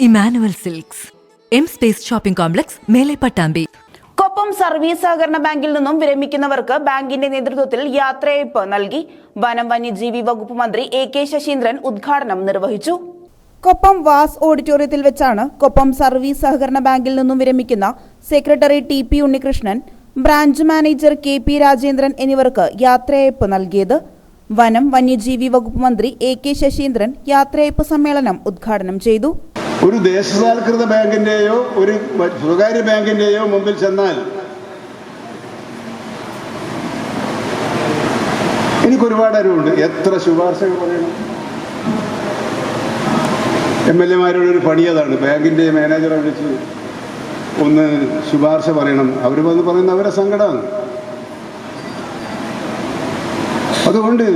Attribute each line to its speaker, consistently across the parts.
Speaker 1: Emmanuel silks. M space shopping complex മേലെ Pattambi.
Speaker 2: Koppam service സഹകരണ ബാങ്കിൽ നിന്നും വിരമിക്കുന്നവർക്ക് ബാങ്കിന്റെ നേതൃത്വത്തിൽ യാത്രയയപ്പ് നൽകി. വനം വന്യജീവി വകുപ്പ് മന്ത്രി എ കെ ശശീന്ദ്രൻ ഉദ്ഘാടനം നിർവഹിച്ചു. കൊപ്പം വാസ് ഓഡിറ്റോറിയത്തിൽ വെച്ചാണ് കൊപ്പം സർവീസ് സഹകരണ ബാങ്കിൽ നിന്നും വിരമിക്കുന്ന secretary T P Unnikrishnan branch manager K P Rajendran എന്നിവർക്ക് യാത്രയയപ്പ് നൽകിയത്. വനം വന്യജീവി വകുപ്പ് മന്ത്രി എ കെ ശശീന്ദ്രൻ യാത്രയയപ്പ് സമ്മേളനം ഉദ്ഘാടനം ചെയ്തു.
Speaker 3: ഒരു ദേശസാൽകൃത ബാങ്കിന്റെയോ ഒരു സ്വകാര്യ ബാങ്കിന്റെയോ മുമ്പിൽ ചെന്നാൽ എനിക്കൊരുപാട് അറിവുണ്ട്. എത്ര ശുപാർശകൾ പറയണം? എം എൽ എമാരുടെ ഒരു പണി അതാണ് ബാങ്കിന്റെ മാനേജറെ വിളിച്ച് ഒന്ന് ശുപാർശ പറയണം. അവർ വന്ന് പറയുന്ന അവരെ സങ്കടമാണ്. അതുകൊണ്ട്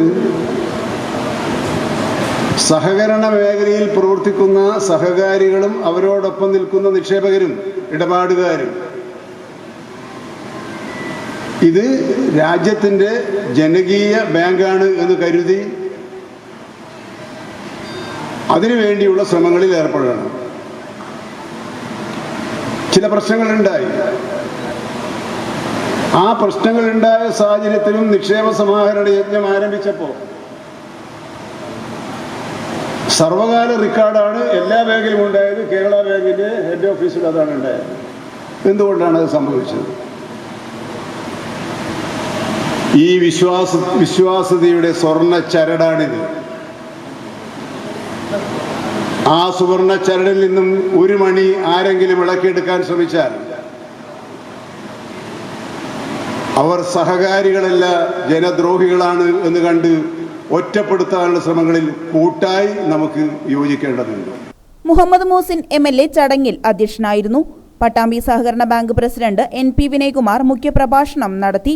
Speaker 3: സഹകരണ മേഖലയിൽ പ്രവർത്തിക്കുന്ന സഹകാരികളും അവരോടൊപ്പം നിൽക്കുന്ന നിക്ഷേപകരും ഇടപാടുകാരും. ഇത് രാജ്യത്തിന്റെ ജനകീയ ബാങ്കാണ് എന്ന് കരുതി അതിനുവേണ്ടിയുള്ള ശ്രമങ്ങളിൽ ഏർപ്പെടണം ചില പ്രശ്നങ്ങളുണ്ടായി. ആ പ്രശ്നങ്ങളുണ്ടായ സാഹചര്യത്തിലും നിക്ഷേപ സമാഹരണ യജ്ഞം ആരംഭിച്ചപ്പോൾ സർവകാല റെക്കോർഡാണ് എല്ലാ ബാങ്കിലും ഉണ്ടായത്. കേരള ബാങ്കിന്റെ ഹെഡ് ഓഫീസിൽ അതാണ് ഉണ്ടായത്. എന്തുകൊണ്ടാണ് അത് സംഭവിച്ചത്? ഈ വിശ്വാസ വിശ്വാസതയുടെ സ്വർണ ചരടാണിത് ആ സുവർണ ചരടിൽ നിന്നും ഒരു മണി ആരെങ്കിലും ഇളക്കിയെടുക്കാൻ ശ്രമിച്ചാൽ അവർ സഹകാരികളല്ല ജനദ്രോഹികളാണ് എന്ന് കണ്ട് ഒറ്റപ്പെടുത്താനുള്ള ശ്രമങ്ങളിൽ കൂട്ടായി നമുക്ക് യോജിക്കേണ്ടതുണ്ട്.
Speaker 2: Muhammad Muhsin M L A ചടങ്ങിൽ അധ്യക്ഷനായിരുന്നു. പട്ടാമ്പി സഹകരണ bank president N P Vinaykumar മുഖ്യപ്രഭാഷണം നടത്തി.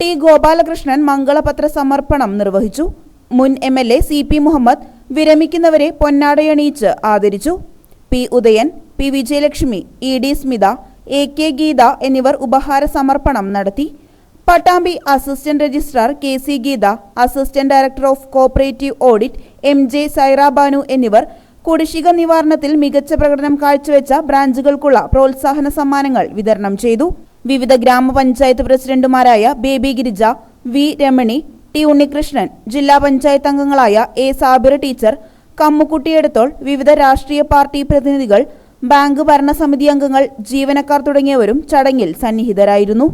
Speaker 2: ടി ഗോപാലകൃഷ്ണൻ മംഗളപത്ര സമർപ്പണം നിർവഹിച്ചു. മുൻ M L A C P Muhammad വിരമിക്കുന്നവരെ പൊന്നാടയണിയിച്ച് ആദരിച്ചു. P Udayan P Vijayalakshmi E D Smitha A K Geetha എന്നിവർ ഉപഹാര സമർപ്പണം നടത്തി. Pattambi assistant registrar K C Geetha assistant director of cooperative audit M J Sairabanu എന്നിവർ കുടിശ്ശിക നിവാരണത്തിൽ മികച്ച പ്രകടനം കാഴ്ചവെച്ച ബ്രാഞ്ചുകൾക്കുള്ള പ്രോത്സാഹന സമ്മാനങ്ങൾ വിതരണം ചെയ്തു. വിവിധ ഗ്രാമപഞ്ചായത്ത് പ്രസിഡന്റുമാരായ baby Girija V Ramani T Unnikrishnan ജില്ലാ പഞ്ചായത്ത് അംഗങ്ങളായ എ സാബിർ ടീച്ചർ കമ്മുക്കുട്ടിയെടുത്തോൾ വിവിധ രാഷ്ട്രീയ പാർട്ടി പ്രതിനിധികൾ ബാങ്ക് ഭരണസമിതി അംഗങ്ങൾ ജീവനക്കാർ തുടങ്ങിയവരും ചടങ്ങിൽ സന്നിഹിതരായിരുന്നു.